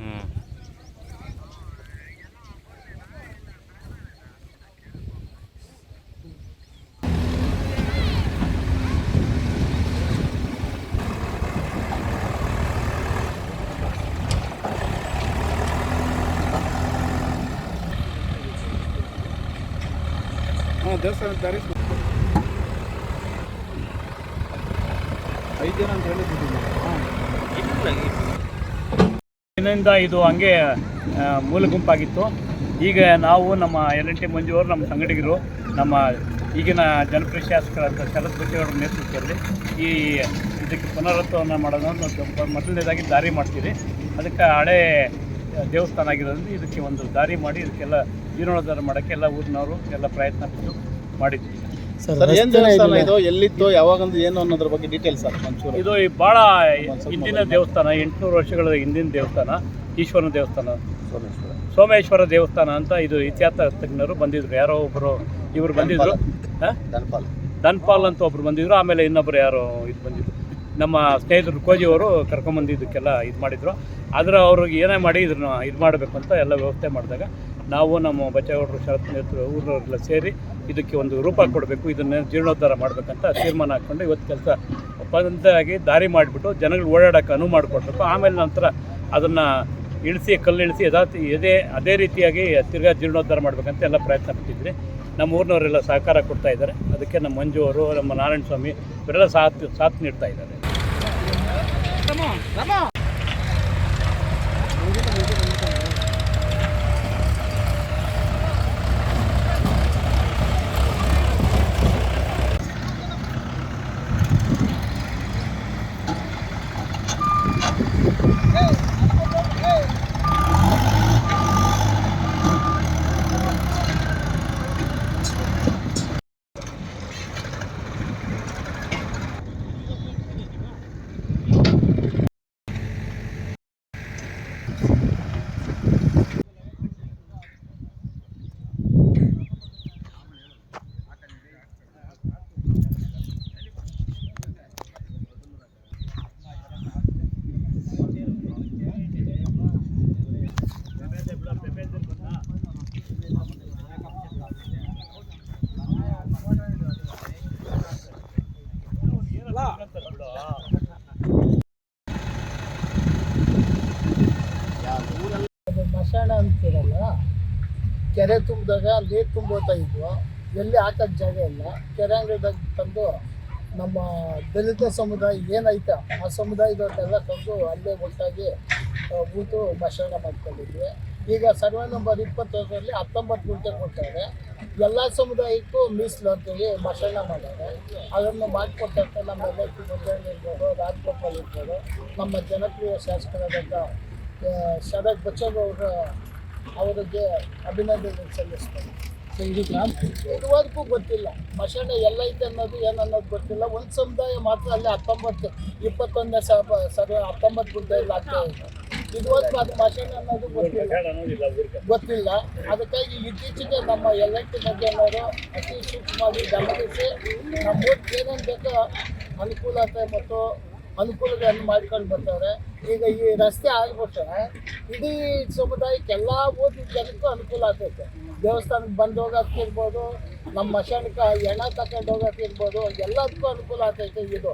ಹ್ಞೂ ಹಾಂ ದೇವಸ್ಥಾನ ದಾರಿ ಐದು ಜನ ಅಂತ ಹೇಳಿದ್ದೀನಿ ದಿನದಿಂದ ಇದು ಹಂಗೆ ಮೂಲ ಗುಂಪಾಗಿತ್ತು. ಈಗ ನಾವು ನಮ್ಮ ಎಲ್ ಎನ್ ಟಿ ಮಂಜು ಅವರು ನಮ್ಮ ಸಂಘಟಕರು ನಮ್ಮ ಈಗಿನ ಜನಪ್ರಿಯ ಶಾಸಕರಾದ ಶರತ್ ಬಚ್ಚೇಗೌಡರ ನೇತೃತ್ವದಲ್ಲಿ ಈ ಇದಕ್ಕೆ ಪುನರತ್ವವನ್ನು ಮಾಡೋದನ್ನು ಮೊದಲನೇದಾಗಿ ದಾರಿ ಮಾಡ್ತೀವಿ ಅದಕ್ಕೆ ಹಳೆ ದೇವಸ್ಥಾನ ಆಗಿರೋದ್ರಿಂದ ಇದಕ್ಕೆ ಒಂದು ದಾರಿ ಮಾಡಿ, ಇದಕ್ಕೆಲ್ಲ ಜೀರ್ಣೋದ್ಧಾರ ಮಾಡೋಕ್ಕೆ ಎಲ್ಲ ಊರಿನವರು ಎಲ್ಲ ಪ್ರಯತ್ನ ಮಾಡಿದ್ವಿ. ಸರ್ ಏನು ದೇವಸ್ಥಾನ ಇದು? ಎಲ್ಲಿತ್ತು? ಯಾವಾಗಂದು ಏನು ಅನ್ನೋದ್ರ ಬಗ್ಗೆ ಡೀಟೇಲ್ಸ್ ಸರ್ ಒಂಚೂರು. ಇದು ಈ ಭಾಳ ಹಿಂದಿನ ದೇವಸ್ಥಾನ ಎಂಟುನೂರು ವರ್ಷಗಳ ಹಿಂದಿನ ದೇವಸ್ಥಾನ ಈಶ್ವರನ ದೇವಸ್ಥಾನ. ಸೋಮೇಶ್ವರ. ಸೋಮೇಶ್ವರ ದೇವಸ್ಥಾನ ಅಂತ ಇದು ಇತಿಹಾಸ ತಜ್ಞರು ಬಂದಿದ್ರು. ಯಾರೋ ಒಬ್ಬರು ಇವರು ಬಂದಿದ್ರು. ಹಾ? ಧನ್ಪಾಲ್. ಧನ್ಪಾಲ್ ಅಂತ ಒಬ್ರು ಬಂದಿದ್ರು. ಆಮೇಲೆ ಇನ್ನೊಬ್ರು ಯಾರೋ ಇದು ಬಂದಿದ್ರು. ನಮ್ಮ ಸ್ನೇಹಿತರು ಕೋಜಿ ಅವರು ಕರ್ಕೊಂಬಂದು ಬಂದಿದ್ದಕ್ಕೆಲ್ಲ ಇದು ಮಾಡಿದ್ರು. ಆದರೆ ಅವ್ರಿಗೆ ಏನೇ ಮಾಡಿ ಇದನ್ನ ಇದು ಮಾಡಬೇಕು ಅಂತ ಎಲ್ಲ ವ್ಯವಸ್ಥೆ ಮಾಡಿದಾಗ ನಾವು ನಮ್ಮ ಬಚ್ಚೇಗೌಡರು ಶರತ್ ನೇತೃ ಊರಿನವರೆಲ್ಲ ಸೇರಿ ಇದಕ್ಕೆ ಒಂದು ರೂಪ ಕೊಡಬೇಕು, ಇದನ್ನು ಜೀರ್ಣೋದ್ಧಾರ ಮಾಡಬೇಕಂತ ತೀರ್ಮಾನ ಹಾಕ್ಕೊಂಡು ಇವತ್ತು ಕೆಲಸ ಒಪ್ಪಂದಾಗಿ ದಾರಿ ಮಾಡಿಬಿಟ್ಟು ಜನಗಳು ಓಡಾಡೋಕ್ಕೆ ಅನುವು ಮಾಡಿಕೊಡ್ಬೇಕು ಆಮೇಲೆ ನಂತರ ಅದನ್ನು ಇಳಿಸಿ, ಕಲ್ಲು ಇಳಿಸಿ ಯಥಾತಿ ಇದೇ ಅದೇ ರೀತಿಯಾಗಿ ತಿರ್ಗಾ ಜೀರ್ಣೋದ್ಧಾರ ಮಾಡಬೇಕಂತ ಎಲ್ಲ ಪ್ರಯತ್ನ ಪಟ್ಟಿದ್ವಿ ನಮ್ಮ ಊರಿನವರೆಲ್ಲ ಸಹಕಾರ ಕೊಡ್ತಾ ಇದ್ದಾರೆ. ಅದಕ್ಕೆ ನಮ್ಮ ಮಂಜು ಅವರು, ನಮ್ಮ ನಾರಾಯಣ ಸ್ವಾಮಿ ಇವರೆಲ್ಲ ಸಾಥ್ ಸಾಥ್ ನೀಡ್ತಾ ಇದ್ದಾರೆ. ಅದು ಮಸಾಣ ಅಂತಿರಲ್ಲ ಕೆರೆ ತುಂಬಿದಾಗ ನೀರು ತುಂಬೋತಾ ಇದ್ವು. ಎಲ್ಲಿ ಹಾಕೋಕ್ಕೆ ಜಾಗ ಇಲ್ಲ. ಕೆರೆ ಅಂಗಡಿದಾಗ ತಂದು ನಮ್ಮ ದಲಿತ ಸಮುದಾಯ ಏನೈತೆ ಆ ಸಮುದಾಯದವ್ರನ್ನೆಲ್ಲ ತಂದು ಅಲ್ಲೇ ಒಟ್ಟಾಗಿ ಕೂತು ಭಾಷಣ ಮಾಡ್ಕೊಂಡಿದ್ವಿ. ಈಗ ಸರ್ವೆ ನಂಬರ್ ಇಪ್ಪತ್ತೊಂದರಲ್ಲಿ ಹತ್ತೊಂಬತ್ತು ಗುಂಟೆ ಕೊಟ್ಟಾರೆ ಎಲ್ಲ ಸಮುದಾಯಕ್ಕೂ ಮೀಸಲು ಅಂತೇಳಿ ಭಾಷಣ ಮಾಡ್ಯಾರೆ. ಅದನ್ನು ಮಾಡಿಕೊಟ್ಟಂತ ನಮ್ಮ ಎಲ್ ಸಿ ಇರ್ಬೋದು ರಾಜ್ಗೋಪಾಲ್ ಇರ್ಬೋದು, ನಮ್ಮ ಜನಪ್ರಿಯ ಶಾಸಕರಾದಂಥ ಆ, ಶರತ್ ಅವರ ಅವರಿಗೆ ಅಭಿನಂದನೆ ಸಲ್ಲಿಸ್ತಾರೆ. ಸೊ ಇದು ಇದುವರೆಗೂ ಗೊತ್ತಿಲ್ಲ. ಮಶಾಣ ಎಲ್ಲೈತೆ ಅನ್ನೋದು ಏನನ್ನೋದು ಗೊತ್ತಿಲ್ಲ. ಒಂದು ಸಮುದಾಯ ಮಾತ್ರ ಅಲ್ಲಿ ಹತ್ತೊಂಬತ್ತು ಇಪ್ಪತ್ತೊಂದನೇ ಸಾವಿರ ಸಭೆ ಹತ್ತೊಂಬತ್ತು ಗುಡ್ಡೆಯಲ್ಲಿ ಆಗ್ತಾ ಇದೆ. ಇದುವರೆಗೂ ಅದು ಮಶಾಣ ಅನ್ನೋದು ಗೊತ್ತಿಲ್ಲ. ಗೊತ್ತಿಲ್ಲ. ಅದಕ್ಕಾಗಿ ಇತ್ತೀಚೆಗೆ ನಮ್ಮ ಎಲ್ ಬಗ್ಗೆ ಅನ್ನೋರು ಅತಿ ಸೂಕ್ಷ್ಮವಾಗಿ ಗಮನಿಸಿ ನಮ್ಮ ಏನೇನು ಬೇಕೋ ಅನುಕೂಲತೆ ಮತ್ತು ಅನುಕೂಲಗಳನ್ನು ಮಾಡ್ಕೊಂಡು ಬರ್ತಾರೆ. ಈಗ ಈ ರಸ್ತೆ ಆಗ್ಬಿಟ್ರೆ ಇಡೀ ಸಮುದಾಯಕ್ಕೆ ಎಲ್ಲ ಊರಿನ ಜನಕ್ಕೂ ಅನುಕೂಲ ಆಗ್ತೈತೆ. ದೇವಸ್ಥಾನಕ್ಕೆ ಬಂದು ಹೋಗೋಕ್ಕಿರ್ಬೋದು ನಮ್ಮ ಮಶಾನಕ್ಕೆ ಎಣ ತಗೊಂಡು ಹೋಗೋಕ್ಕಿರ್ಬೋದು ಎಲ್ಲದಕ್ಕೂ ಅನುಕೂಲ ಆಗ್ತೈತೆ ಇದು.